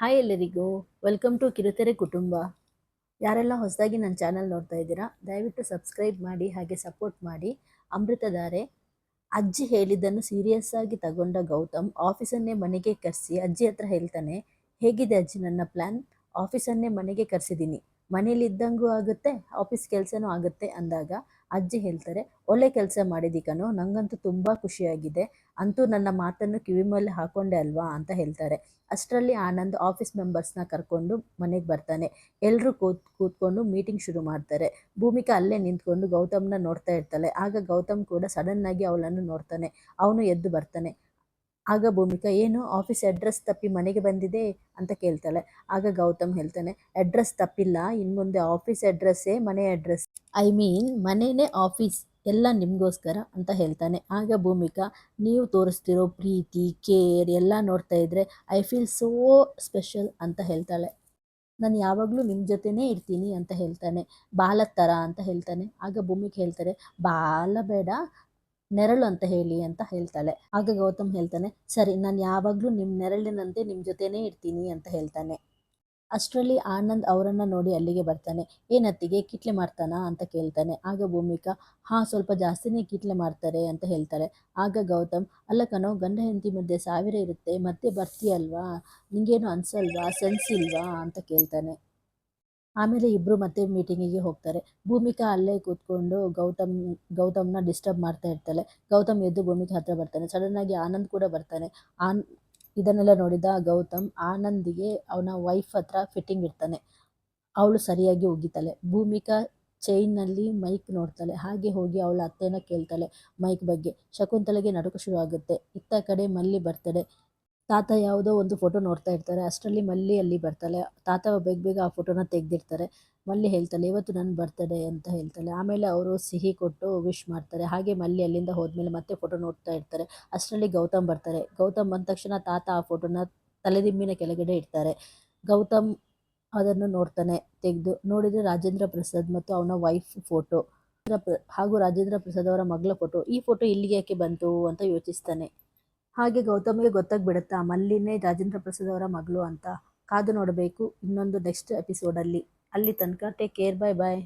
Hi ಎಲ್ಲರಿಗೂ. Welcome to ಕಿರುತೆರೆ ಕುಟುಂಬ. ಯಾರೆಲ್ಲ ಹೊಸದಾಗಿ ನನ್ನ ಚಾನಲ್ ನೋಡ್ತಾ ಇದ್ದೀರಾ, ದಯವಿಟ್ಟು ಸಬ್ಸ್ಕ್ರೈಬ್ ಮಾಡಿ, ಹಾಗೆ ಸಪೋರ್ಟ್ ಮಾಡಿ. ಅಮೃತಧಾರೆ, ಅಜ್ಜಿ ಹೇಳಿದ್ದನ್ನು ಸೀರಿಯಸ್ ಆಗಿ ತಗೊಂಡ ಗೌತಮ್ ಆಫೀಸನ್ನೇ ಮನೆಗೆ ಕರೆಸಿ, ಅಜ್ಜಿ ಹತ್ರ ಹೇಳ್ತಾನೆ, ಹೇಗಿದೆ ಅಜ್ಜಿ ನನ್ನ ಪ್ಲ್ಯಾನ್ ಆಫೀಸನ್ನೇ ಮನೆಗೆ ಕರೆಸಿದ್ದೀನಿ. ಮನೇಲಿದ್ದಂಗೂ ಆಗುತ್ತೆ ಆಫೀಸ್ ಕೆಲಸನೂ ಆಗುತ್ತೆ ಅಂದಾಗ ಅಜ್ಜಿ ಹೇಳ್ತಾರೆ, ಒಳ್ಳೆ ಕೆಲಸ ಮಾಡಿದಿ ಕಣೋ, ನಂಗಂತೂ ತುಂಬ ಖುಷಿಯಾಗಿದೆ. ಅಂತೂ ನನ್ನ ಮಾತನ್ನು ಕಿವಿ ಮೇಲೆ ಹಾಕೊಂಡೆ ಅಲ್ವಾ? ಅಂತ ಹೇಳ್ತಾರೆ. ಅಷ್ಟರಲ್ಲಿ ಆನಂದ್ ಆಫೀಸ್ ಮೆಂಬರ್ಸ್ನ ಕರ್ಕೊಂಡು ಮನೆಗೆ ಬರ್ತಾನೆ. ಎಲ್ಲರೂ ಕೂತ್, ಕೂತ್ಕೊಂಡು ಮೀಟಿಂಗ್ ಶುರು ಮಾಡ್ತಾರೆ. ಭೂಮಿಕಾ ಅಲ್ಲೇ ನಿಂತ್ಕೊಂಡು ಗೌತಮ್ನ ನೋಡ್ತಾ ಇರ್ತಾಳೆ. ಆಗ ಗೌತಮ್ ಕೂಡ ಸಡನ್ನಾಗಿ ಅವಳನ್ನು ನೋಡ್ತಾನೆ. ಅವನು ಎದ್ದು ಬರ್ತಾನೆ. ಆಗ ಭೂಮಿಕಾ, ಏನು ಆಫೀಸ್ ಅಡ್ರೆಸ್ ತಪ್ಪಿ ಮನೆಗೆ ಬಂದಿದೆ ಅಂತ ಕೇಳ್ತಾಳೆ. ಆಗ ಗೌತಮ್ ಹೇಳ್ತಾನೆ ಅಡ್ರೆಸ್ ತಪ್ಪಿಲ್ಲ, ಇನ್ ಮುಂದೆ ಆಫೀಸ್ ಅಡ್ರೆಸ್ಸೇ ಮನೆ ಅಡ್ರೆಸ್ ಐ ಮೀನ್ ಮನೆಯೇ ಆಫೀಸ್ ಎಲ್ಲ ನಿಮಗೋಸ್ಕರ ಅಂತ ಹೇಳ್ತಾನೆ. ಆಗ ಭೂಮಿಕಾ, ನೀವು ತೋರಿಸ್ತಿರೋ ಪ್ರೀತಿ ಕೇರ್ ಎಲ್ಲ ನೋಡ್ತಾ ಇದ್ರೆ ಐ ಫೀಲ್ ಸೋ ಸ್ಪೆಷಲ್ ಅಂತ ಹೇಳ್ತಾಳೆ. ನಾನು ಯಾವಾಗಲೂ ನಿಮ್ಮ ಜೊತೆನೇ ಇರ್ತೀನಿ ಅಂತ ಹೇಳ್ತಾನೆ. ಬಾಲ ಥರ ಅಂತ ಹೇಳ್ತಾನೆ. ಆಗ ಭೂಮಿಗೆ ಹೇಳ್ತಾರೆ, ಬಾಲ ಬೇಡ ನೆರಳು ಅಂತ ಹೇಳಿ ಅಂತ ಹೇಳ್ತಾಳೆ. ಆಗ ಗೌತಮ್ ಹೇಳ್ತಾನೆ, ಸರಿ, ನಾನು ಯಾವಾಗಲೂ ನಿಮ್ಮ ನೆರಳಿನಂತೆ ನಿಮ್ಮ ಜೊತೆನೇ ಇರ್ತೀನಿ ಅಂತ ಹೇಳ್ತಾನೆ. ಅಷ್ಟರಲ್ಲಿ ಆನಂದ್ ಅವರನ್ನು ನೋಡಿ ಅಲ್ಲಿಗೆ ಬರ್ತಾನೆ. ಏನತ್ತಿಗೆ ಕಿಟ್ಲೆ ಮಾಡ್ತಾನಾ ಅಂತ ಕೇಳ್ತಾನೆ. ಆಗ ಭೂಮಿಕಾ, ಹಾ, ಸ್ವಲ್ಪ ಜಾಸ್ತಿನೇ ಕಿಟ್ಲೆ ಮಾಡ್ತಾರೆ ಅಂತ ಹೇಳ್ತಾರೆ ಆಗ ಗೌತಮ್, ಅಲ್ಲ ಕಣೋ, ಗಂಡ ಹೆಂಡತಿ ಮಧ್ಯೆ ಸಾವಿರ ಇರುತ್ತೆ, ಮತ್ತೆ ಬರ್ತೀಯಲ್ವಾ? ನಿಂಗೇನು ಅನ್ಸಲ್ವಾ? ಸೆನ್ಸ್ ಇಲ್ವಾ? ಅಂತ ಕೇಳ್ತಾನೆ. ಆಮೇಲೆ ಇಬ್ಬರು ಮತ್ತೆ ಮೀಟಿಂಗಿಗೆ ಹೋಗ್ತಾರೆ. ಭೂಮಿಕಾ ಅಲ್ಲೇ ಕೂತ್ಕೊಂಡು ಗೌತಮ್, ಗೌತಮ್ನ ಡಿಸ್ಟರ್ಬ್ ಮಾಡ್ತಾ ಇರ್ತಾಳೆ. ಗೌತಮ್ ಎದ್ದು ಭೂಮಿಕಾ ಹತ್ರ ಬರ್ತಾನೆ. ಸಡನ್ನಾಗಿ ಆನಂದ್ ಕೂಡ ಬರ್ತಾನೆ. ಆನ್, ಇದನ್ನೆಲ್ಲ ನೋಡಿದ ಗೌತಮ್ ಆನಂದಿಗೆ ಅವನ ವೈಫ್ ಹತ್ರ ಫಿಟ್ಟಿಂಗ್ ಇರ್ತಾನೆ ಅವಳು ಸರಿಯಾಗಿ ಉಗಿತಾಳೆ. ಭೂಮಿಕಾ ಚೈನಲ್ಲಿ ಮೈಕ್ ನೋಡ್ತಾಳೆ. ಹಾಗೆ ಹೋಗಿ ಅವಳ ಅತ್ತೆನ ಕೇಳ್ತಾಳೆ ಮೈಕ್ ಬಗ್ಗೆ. ಶಕುಂತಲೆಗೆ ನಡುಕ ಶುರು ಆಗುತ್ತೆ ಇತ್ತ ಕಡೆ ಮಲ್ಲಿ ಬರ್ತಾಳೆ ತಾತ ಯಾವುದೋ ಒಂದು ಫೋಟೋ ನೋಡ್ತಾ ಇರ್ತಾರೆ. ಅಷ್ಟರಲ್ಲಿ ಮಲ್ಲಿ ಅಲ್ಲಿ ಬರ್ತಾಳೆ. ತಾತ ಬೇಗ ಬೇಗ ಆ ಫೋಟೋನ ತೆಗೆದಿರ್ತಾರೆ. ಮಲ್ಲಿ ಹೇಳ್ತಾಳೆ, ಇವತ್ತು ನನ್ನ ಬರ್ತಡೇ ಅಂತ ಹೇಳ್ತಾಳೆ. ಆಮೇಲೆ ಅವರು ಸಿಹಿ ಕೊಟ್ಟು ವಿಶ್ ಮಾಡ್ತಾರೆ. ಹಾಗೆ ಮಲ್ಲಿ ಅಲ್ಲಿಂದ ಹೋದ್ಮೇಲೆ ಮತ್ತೆ ಫೋಟೋ ನೋಡ್ತಾ ಇರ್ತಾರೆ. ಅಷ್ಟರಲ್ಲಿ ಗೌತಮ್ ಬರ್ತಾರೆ. ಗೌತಮ್ ಬಂದ ತಕ್ಷಣ ತಾತ ಆ ಫೋಟೋನ ತಲೆದಿಂಬಿನ ಕೆಳಗಡೆ ಇಡ್ತಾರೆ. ಗೌತಮ್ ಅದನ್ನು ನೋಡ್ತಾನೆ ತೆಗೆದು. ನೋಡಿದರೆ ರಾಜೇಂದ್ರ ಪ್ರಸಾದ್ ಮತ್ತು ಅವನ ವೈಫ್ ಫೋಟೋ ಹಾಗೂ ರಾಜೇಂದ್ರ ಪ್ರಸಾದ್ ಅವರ ಮಗಳ ಫೋಟೋ ಈ ಫೋಟೋ ಇಲ್ಲಿಗೆ ಯಾಕೆ ಬಂತು ಅಂತ ಯೋಚಿಸ್ತಾನೆ. ಹಾಗೆ ಗೌತಮ್ಗೆ ಗೊತ್ತಾಗ್ಬಿಡುತ್ತಾ, ಮಲ್ಲಿನೇ ರಾಜೇಂದ್ರ ಪ್ರಸಾದ್ ಅವರ ಮಗಳು ಅಂತ. ಕಾದು ನೋಡಬೇಕು ಇನ್ನೊಂದು ನೆಕ್ಸ್ಟ್ ಎಪಿಸೋಡಲ್ಲಿ ಅಲ್ಲಿ. ತನಕ ಟೇಕ್ ಕೇರ್ ಬಾಯ್ ಬಾಯ್